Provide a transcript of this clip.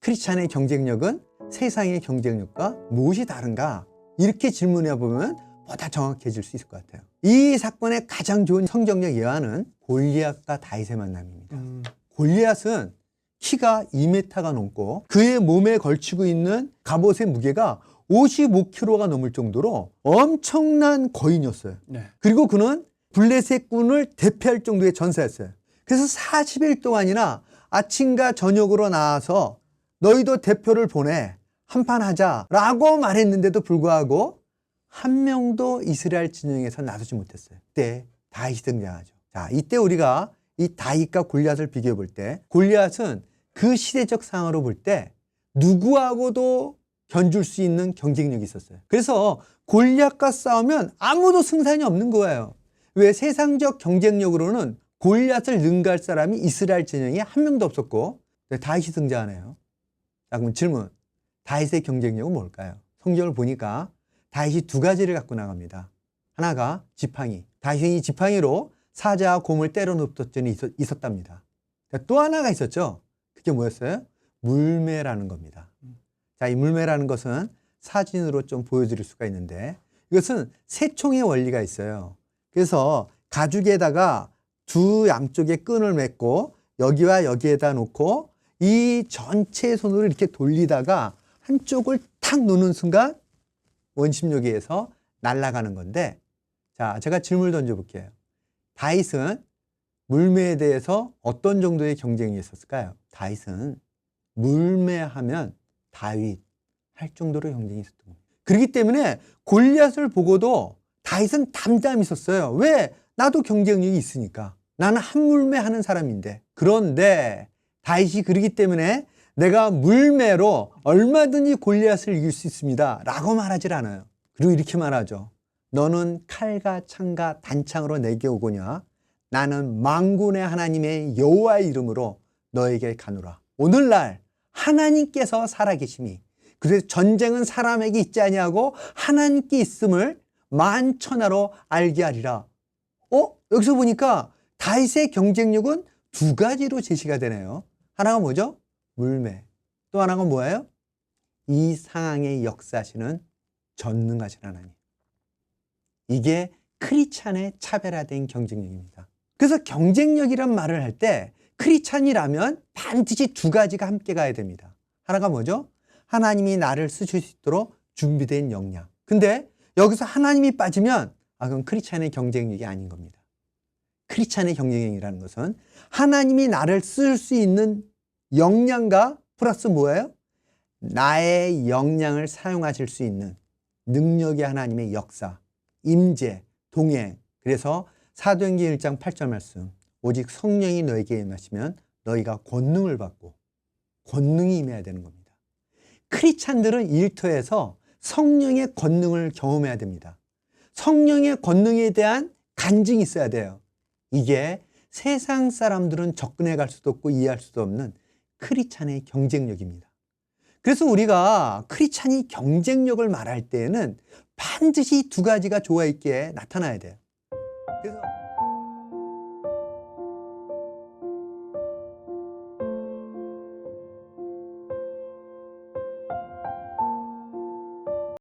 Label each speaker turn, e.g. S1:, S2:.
S1: 크리스찬의 경쟁력은 세상의 경쟁력과 무엇이 다른가? 이렇게 질문해 보면 보다 정확해질 수 있을 것 같아요. 이 사건의 가장 좋은 성경적 예화는 골리앗과 다윗의 만남입니다. 골리앗은 키가 2m가 넘고 그의 몸에 걸치고 있는 갑옷의 무게가 55kg가 넘을 정도로 엄청난 거인이었어요.
S2: 네.
S1: 그리고 그는 블레셋 군을 대표할 정도의 전사였어요. 그래서 40일 동안이나 아침과 저녁으로 나와서 너희도 대표를 보내 한판 하자라고 말했는데도 불구하고 한 명도 이스라엘 진영에서 나서지 못했어요. 그때 다윗이 등장하죠. 자, 이때 우리가 이 다윗과 골리앗을 비교해 볼 때 골리앗은 그 시대적 상황으로 볼 때 누구하고도 견줄 수 있는 경쟁력이 있었어요. 그래서 골리앗과 싸우면 아무도 승산이 없는 거예요. 왜 세상적 경쟁력으로는 골리앗을 능가할 사람이 이스라엘 진영에 한 명도 없었고 근데 다윗이 등장하네요. 자, 그럼 질문. 다윗의 경쟁력은 뭘까요? 성경을 보니까 다윗이 두 가지를 갖고 나갑니다. 하나가 지팡이. 다윗이 이 지팡이로 사자와 곰을 때려 눕던 적이 있었, 있었답니다. 자, 또 하나가 있었죠. 그게 뭐였어요? 물매라는 겁니다. 자, 이 물매라는 것은 사진으로 좀 보여드릴 수가 있는데 이것은 세총의 원리가 있어요. 그래서 가죽에다가 두 양쪽에 끈을 맺고 여기와 여기에다 놓고 이 전체 손으로 이렇게 돌리다가 한쪽을 탁 놓는 순간 원심력에 의해서 날아가는 건데 자, 제가 질문을 던져볼게요. 다윗은 물매에 대해서 어떤 정도의 경쟁이 있었을까요? 다윗은 물매하면 다윗 할 정도로 경쟁이 있었던 겁니다. 그렇기 때문에 골리앗을 보고도 다윗은 담담히 있었어요. 왜? 나도 경쟁력이 있으니까. 나는 한 물매 하는 사람인데. 그런데 다윗이 그러기 때문에 내가 물매로 얼마든지 골리앗을 이길 수 있습니다. 라고 말하질 않아요. 그리고 이렇게 말하죠. 너는 칼과 창과 단창으로 내게 오거냐? 나는 망군의 하나님의 여호와의 이름으로 너에게 가노라. 오늘날 하나님께서 살아계심이 그래서 전쟁은 사람에게 있지 아니하고 하나님께 있음을 만천하로 알게 하리라. 어? 여기서 보니까 다윗의 경쟁력은 두 가지로 제시가 되네요. 하나가 뭐죠? 물매. 또 하나가 뭐예요? 이 상황에 역사하시는 전능하신 하나님. 이게 크리찬의 차별화된 경쟁력입니다. 그래서 경쟁력이란 말을 할 때 크리찬이라면 반드시 두 가지가 함께 가야 됩니다. 하나가 뭐죠? 하나님이 나를 쓰실 수 있도록 준비된 역량. 근데 여기서 하나님이 빠지면 아 그건 크리찬의 경쟁력이 아닌 겁니다. 크리찬의 경쟁력이라는 것은 하나님이 나를 쓸 수 있는 역량과 플러스 뭐예요? 나의 역량을 사용하실 수 있는 능력의 하나님의 역사, 임재, 동행. 그래서 사도행전 1장 8절 말씀. 오직 성령이 너에게 임하시면 너희가 권능을 받고 권능이 임해야 되는 겁니다. 크리찬들은 일터에서 성령의 권능을 경험해야 됩니다. 성령의 권능에 대한 간증이 있어야 돼요. 이게 세상 사람들은 접근해 갈 수도 없고 이해할 수도 없는 크리찬의 경쟁력입니다. 그래서 우리가 크리찬이 경쟁력을 말할 때에는 반드시 두 가지가 조화 있게 나타나야 돼요. 그래서